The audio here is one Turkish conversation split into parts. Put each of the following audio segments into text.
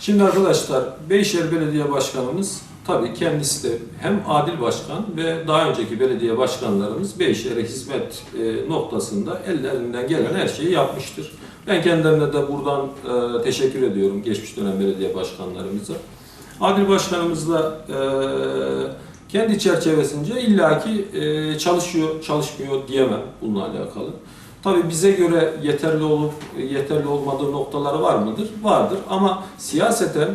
Şimdi arkadaşlar Beyşehir Belediye Başkanımız tabii kendisi de hem adil başkan ve daha önceki belediye başkanlarımız Beyşehir'e hizmet e, noktasında ellerinden gelen her şeyi yapmıştır. Ben kendilerine de buradan e, teşekkür ediyorum geçmiş dönem belediye başkanlarımıza. Adil başkanımızla e, kendi çerçevesince illaki e, çalışıyor, çalışmıyor diyemem bununla alakalı. Tabii bize göre yeterli olup yeterli olmadığı noktaları var mıdır? Vardır ama siyaseten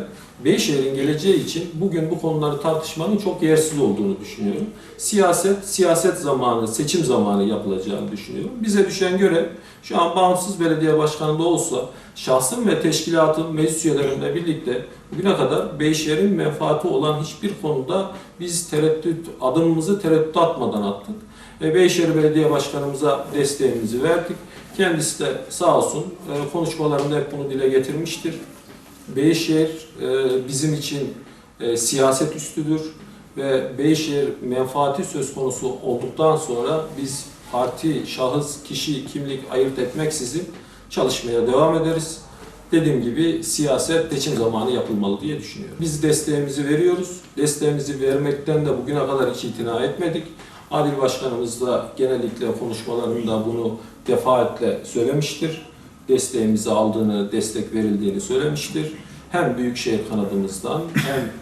Beyşehir'in geleceği için bugün bu konuları tartışmanın çok yersiz olduğunu düşünüyorum. Siyaset, siyaset zamanı, seçim zamanı yapılacağını düşünüyorum. Bize düşen görev şu an bağımsız belediye başkanı da olsa şahsım ve teşkilatın meclis üyelerimle birlikte bugüne kadar Beyşehir'in menfaati olan hiçbir konuda biz tereddüt, adımımızı tereddüt atmadan attık. E, Beyşehir Belediye Başkanımıza desteğimizi verdik. Kendisi de sağ olsun e, konuşmalarında hep bunu dile getirmiştir. Beyşehir e, bizim için e, siyaset üstüdür ve Beyşehir menfaati söz konusu olduktan sonra biz parti, şahıs, kişi, kimlik ayırt etmeksizin çalışmaya devam ederiz. Dediğim gibi siyaset seçim zamanı yapılmalı diye düşünüyorum. Biz desteğimizi veriyoruz. Desteğimizi vermekten de bugüne kadar hiç itina etmedik. Adil Başkanımız da genellikle konuşmalarında bunu defaatle söylemiştir. Desteğimizi aldığını, destek verildiğini söylemiştir. Hem Büyükşehir kanadımızdan hem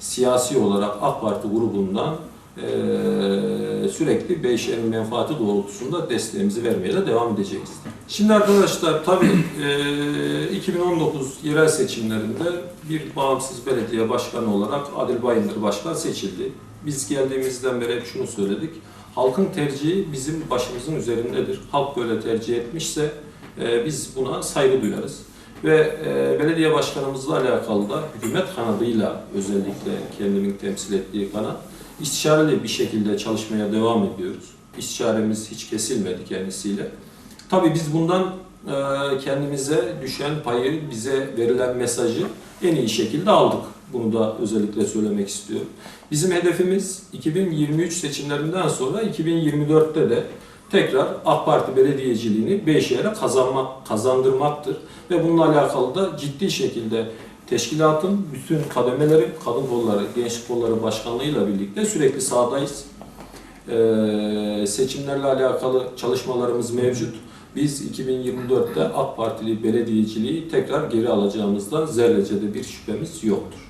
siyasi olarak AK Parti grubundan eee, sürekli Beyşehir'in menfaati doğrultusunda desteğimizi vermeye de devam edeceğiz. Şimdi arkadaşlar tabii eee, 2019 yerel seçimlerinde bir bağımsız belediye başkanı olarak Adil Bayındır Başkan seçildi. Biz geldiğimizden beri hep şunu söyledik. Halkın tercihi bizim başımızın üzerindedir. Halk böyle tercih etmişse e, biz buna saygı duyarız. Ve e, belediye başkanımızla alakalı da hükümet kanadıyla özellikle kendimin temsil ettiği kanat istişareli bir şekilde çalışmaya devam ediyoruz. İstişaremiz hiç kesilmedi kendisiyle. Tabii biz bundan kendimize düşen payı, bize verilen mesajı en iyi şekilde aldık. Bunu da özellikle söylemek istiyorum. Bizim hedefimiz 2023 seçimlerinden sonra 2024'te de tekrar AK Parti belediyeciliğini Beyşehir'e kazanmak, kazandırmaktır. Ve bununla alakalı da ciddi şekilde teşkilatın bütün kademeleri, kadın kolları, gençlik kolları başkanlığıyla birlikte sürekli sahadayız. Ee, seçimlerle alakalı çalışmalarımız mevcut. Biz 2024'te AK Partili belediyeciliği tekrar geri alacağımızdan zerrece de bir şüphemiz yoktur.